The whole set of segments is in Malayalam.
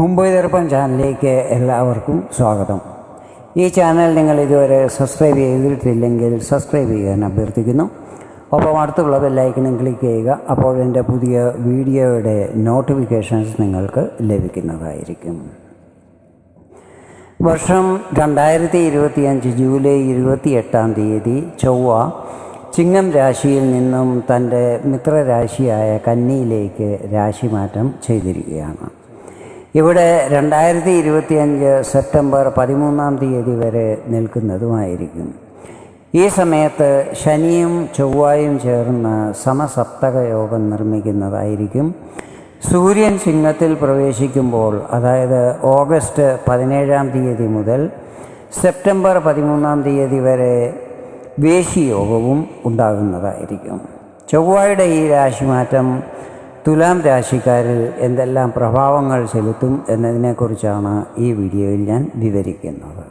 മുംബൈ ദർപ്പൺ ചാനലിലേക്ക് എല്ലാവർക്കും സ്വാഗതം. ഈ ചാനൽ നിങ്ങൾ ഇതുവരെ സബ്സ്ക്രൈബ് ചെയ്തിട്ടില്ലെങ്കിൽ സബ്സ്ക്രൈബ് ചെയ്യാൻ അഭ്യർത്ഥിക്കുന്നു. ഒപ്പം അടുത്തുള്ള ബെല്ലൈക്കനും ക്ലിക്ക് ചെയ്യുക അപ്പോൾ എന്റെ പുതിയ വീഡിയോയുടെ നോട്ടിഫിക്കേഷൻസ് നിങ്ങൾക്ക് ലഭിക്കുന്നതായിരിക്കും. വർഷം രണ്ടായിരത്തി ഇരുപത്തിയഞ്ച് ജൂലൈ ഇരുപത്തിയെട്ടാം തീയതി ചൊവ്വ ചിങ്ങം രാശിയിൽ നിന്നും തന്റെ മിത്രരാശിയായ കന്നിയിലേക്ക് രാശിമാറ്റം ചെയ്തിരിക്കുകയാണ്. ഇവിടെ രണ്ടായിരത്തി ഇരുപത്തിയഞ്ച് സെപ്റ്റംബർ പതിമൂന്നാം തീയതി വരെ നിൽക്കുന്നതുമായിരിക്കും. ഈ സമയത്ത് ശനിയും ചൊവ്വായും ചേർന്ന് സമസപ്തക യോഗം നിർമ്മിക്കുന്നതായിരിക്കും. സൂര്യൻ സിംഹത്തിൽ പ്രവേശിക്കുമ്പോൾ അതായത് ഓഗസ്റ്റ് പതിനേഴാം തീയതി മുതൽ സെപ്റ്റംബർ പതിമൂന്നാം തീയതി വരെ വേശിയോഗവും ഉണ്ടാകുന്നതായിരിക്കും. ചൊവ്വായുടെ ഈ രാശിമാറ്റം തുലാം രാശിക്കാരിൽ എന്തെല്ലാം പ്രഭാവങ്ങൾ ചെലുത്തും എന്നതിനെക്കുറിച്ചാണ് ഈ വീഡിയോയിൽ ഞാൻ വിവരിക്കുന്നത്.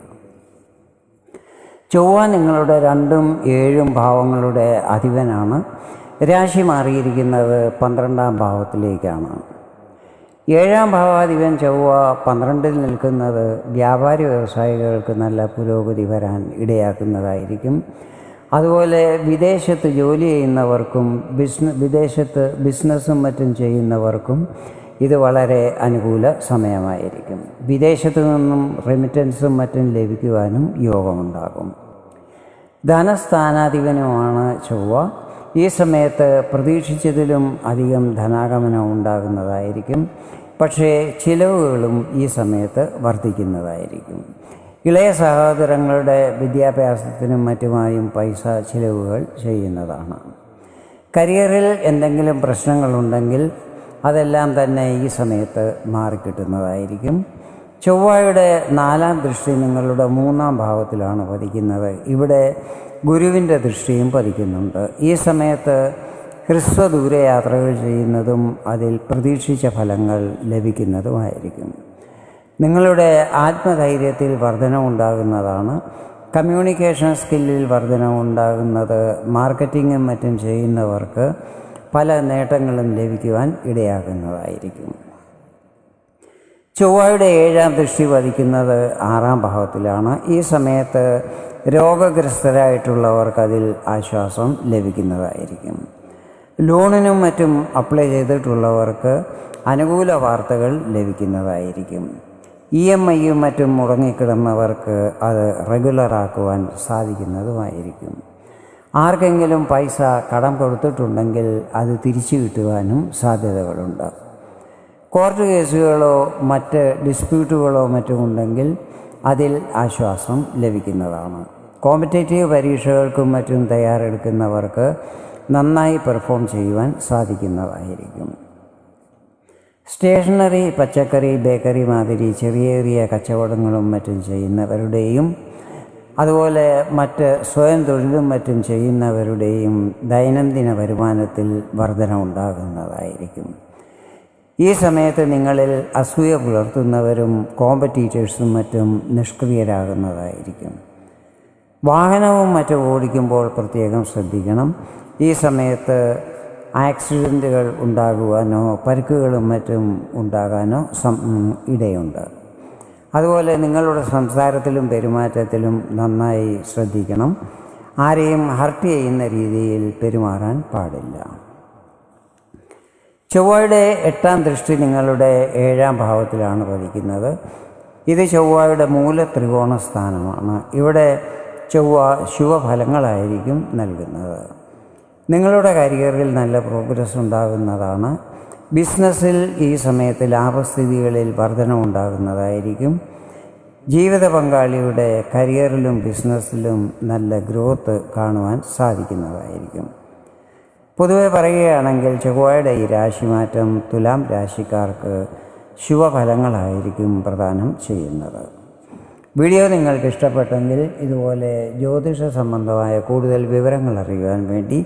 ചൊവ്വ നിങ്ങളുടെ രണ്ടും ഏഴും ഭാവങ്ങളുടെ അധിപനാണ്. രാശി മാറിയിരിക്കുന്നത് പന്ത്രണ്ടാം ഭാവത്തിലേക്കാണ്. ഏഴാം ഭാവാധിപൻ ചൊവ്വ പന്ത്രണ്ടിൽ നിൽക്കുന്നത് വ്യാപാരി വ്യവസായികൾക്ക് നല്ല പുരോഗതി വരാൻ ഇടയാക്കുന്നതായിരിക്കും. അതുപോലെ വിദേശത്ത് ജോലി ചെയ്യുന്നവർക്കും ബിസിന വിദേശത്ത് ബിസിനസ്സും മറ്റും ചെയ്യുന്നവർക്കും ഇത് വളരെ അനുകൂല സമയമായിരിക്കും. വിദേശത്തു നിന്നും റെമിറ്റൻസും മറ്റും ലഭിക്കുവാനും യോഗമുണ്ടാകും. ധനസ്ഥാനാധിപനുമാണ് ചൊവ്വ. ഈ സമയത്ത് പ്രതീക്ഷിച്ചതിലും അധികം ധനാഗമനം ഉണ്ടാകുന്നതായിരിക്കും. പക്ഷേ ചിലവുകളും ഈ സമയത്ത് വർദ്ധിക്കുന്നതായിരിക്കും. ഇളയ സഹോദരങ്ങളുടെ വിദ്യാഭ്യാസത്തിനും മറ്റുമായും പൈസ ചിലവുകൾ ചെയ്യുന്നതാണ്. കരിയറിൽ എന്തെങ്കിലും പ്രശ്നങ്ങളുണ്ടെങ്കിൽ അതെല്ലാം തന്നെ ഈ സമയത്ത് മാറിക്കിട്ടുന്നതായിരിക്കും. ചൊവ്വയുടെ നാലാം ദൃഷ്ടി നിങ്ങളുടെ മൂന്നാം ഭാവത്തിലാണ് പതിക്കുന്നത്. ഇവിടെ ഗുരുവിന്റെ ദൃഷ്ടിയും പതിക്കുന്നുണ്ട്. ഈ സമയത്ത് ഹ്രസ്വദൂര യാത്രകൾ ചെയ്യുന്നതും അതിൽ പ്രതീക്ഷിച്ച ഫലങ്ങൾ ലഭിക്കുന്നതുമായിരിക്കും. നിങ്ങളുടെ ആത്മധൈര്യത്തിൽ വർധനമുണ്ടാകുന്നതാണ് കമ്മ്യൂണിക്കേഷൻ സ്കില്ലിൽ വർധനമുണ്ടാകുന്നത് മാർക്കറ്റിങ്ങും മറ്റും ചെയ്യുന്നവർക്ക് പല നേട്ടങ്ങളും ലഭിക്കുവാൻ ഇടയാകുന്നതായിരിക്കും. ചൊവ്വയുടെ ഏഴാം ദൃഷ്ടി വധിക്കുന്നത് ആറാം ഭാവത്തിലാണ്. ഈ സമയത്ത് രോഗഗ്രസ്തരായിട്ടുള്ളവർക്ക് അതിൽ ആശ്വാസം ലഭിക്കുന്നതായിരിക്കും. ലോണിനും മറ്റും അപ്ലൈ ചെയ്തിട്ടുള്ളവർക്ക് അനുകൂല വാർത്തകൾ ലഭിക്കുന്നതായിരിക്കും. ഇ എം ഐയും മറ്റും മുടങ്ങിക്കിടന്നവർക്ക് അത് റെഗുലറാക്കുവാൻ സാധിക്കുന്നതുമായിരിക്കും. ആർക്കെങ്കിലും പൈസ കടം കൊടുത്തിട്ടുണ്ടെങ്കിൽ അത് തിരിച്ചു കിട്ടുവാനും സാധ്യതകളുണ്ട്. കോർട്ട് കേസുകളോ മറ്റ് ഡിസ്പ്യൂട്ടുകളോ മറ്റുമുണ്ടെങ്കിൽ അതിൽ ആശ്വാസം ലഭിക്കുന്നതാണ്. കോമ്പറ്റേറ്റീവ് പരീക്ഷകൾക്കും മറ്റും തയ്യാറെടുക്കുന്നവർക്ക് നന്നായി പെർഫോം ചെയ്യുവാൻ സാധിക്കുന്നതായിരിക്കും. സ്റ്റേഷനറി പച്ചക്കറി ബേക്കറി മാതിരി ചെറിയ ചെറിയ കച്ചവടങ്ങളും മറ്റും ചെയ്യുന്നവരുടെയും അതുപോലെ മറ്റ് സ്വയം തൊഴിലും മറ്റും ചെയ്യുന്നവരുടെയും ദൈനംദിന വരുമാനത്തിൽ വർധന ഉണ്ടാകുന്നതായിരിക്കും. ഈ സമയത്ത് നിങ്ങളിൽ അസൂയ പുലർത്തുന്നവരും കോമ്പറ്റീറ്റേഴ്സും മറ്റും നിഷ്ക്രിയരാകുന്നതായിരിക്കും. വാഹനവും മറ്റും ഓടിക്കുമ്പോൾ പ്രത്യേകം ശ്രദ്ധിക്കണം. ഈ സമയത്ത് ആക്സിഡന്റുകൾ ഉണ്ടാകുവാനോ പരുക്കുകളും മറ്റും ഉണ്ടാകാനോ ഇടയുണ്ട്. അതുപോലെ നിങ്ങളുടെ സംസാരത്തിലും പെരുമാറ്റത്തിലും നന്നായി ശ്രദ്ധിക്കണം. ആരെയും ഹർട്ട് ചെയ്യുന്ന രീതിയിൽ പെരുമാറാൻ പാടില്ല. ചൊവ്വയുടെ എട്ടാം ദൃഷ്ടി നിങ്ങളുടെ ഏഴാം ഭാവത്തിലാണ് പതിക്കുന്നത്. ഇത് ചൊവ്വയുടെ മൂല ത്രികോണ സ്ഥാനമാണ്. ഇവിടെ ചൊവ്വ ശുഭഫലങ്ങളായിരിക്കും നൽകുന്നത്. നിങ്ങളുടെ കരിയറിൽ നല്ല പ്രോഗ്രസ് ഉണ്ടാകുന്നതാണ്. ബിസിനസ്സിൽ ഈ സമയത്ത് ലാഭസ്ഥിതികളിൽ വർധന ഉണ്ടാകുന്നതായിരിക്കും. ജീവിത പങ്കാളിയുടെ കരിയറിലും ബിസിനസ്സിലും നല്ല ഗ്രോത്ത് കാണുവാൻ സാധിക്കുന്നതായിരിക്കും. പൊതുവെ പറയുകയാണെങ്കിൽ ചൊവ്വയുടെ ഈ രാശിമാറ്റം തുലാം രാശിക്കാർക്ക് ശുഭഫലങ്ങളായിരിക്കും പ്രദാനം ചെയ്യുന്നത്. വീഡിയോ നിങ്ങൾക്ക് ഇഷ്ടപ്പെട്ടെങ്കിൽ ഇതുപോലെ ജ്യോതിഷ സംബന്ധമായ കൂടുതൽ വിവരങ്ങൾ അറിയുവാൻ വേണ്ടി